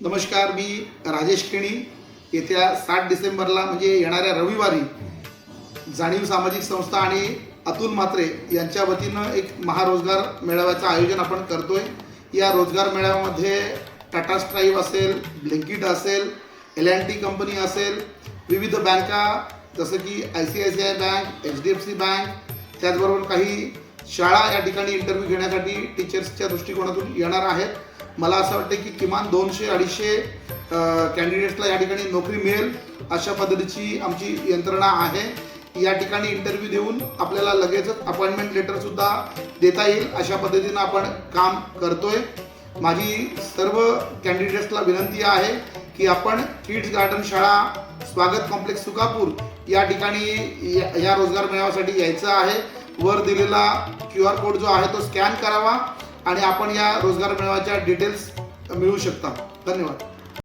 नमस्कार मी राजेश केणी येत्या सात डिसेंबरला म्हणजे येणाऱ्या रविवारी जाणीव सामाजिक संस्था आणि अतुल म्हात्रे यांच्या वतीनं एक महारोजगार मेळाव्याचं आयोजन आपण करतो आहे या रोजगार मेळाव्यामध्ये टाटा स्ट्राईव्ह असेल ब्लिंकिट असेल एल अँड टी कंपनी असेल विविध बँका जसं की I C I C I bank H D F C bank त्याचबरोबर काही शाळा या ठिकाणी इंटरव्ह्यू घेण्यासाठी टीचर्सच्या दृष्टिकोनातून येणार आहेत. मला असं वाटतं की किमान दोनशे अडीचशे कॅन्डिडेट्सला या ठिकाणी नोकरी मिळेल अशा पद्धतीची आमची यंत्रणा आहे. या ठिकाणी इंटरव्ह्यू देऊन आपल्याला लगेचच अपॉइंटमेंट लेटरसुद्धा देता येईल. अशा पद्धतीनं आपण काम करतोय. माझी सर्व कॅन्डिडेट्सला विनंती आहे की आपण किड्स गार्डन शाळा स्वागत कॉम्प्लेक्स सुकापूर या ठिकाणी या- या रोजगार मेळाव्यासाठी यायचं आहे. वर दिलेला क्यू आर कोड जो आहे तो स्कॅन करावा. आणि आपण या रोजगार मेळाव्याच्या डिटेल्स मिळू शकता. धन्यवाद.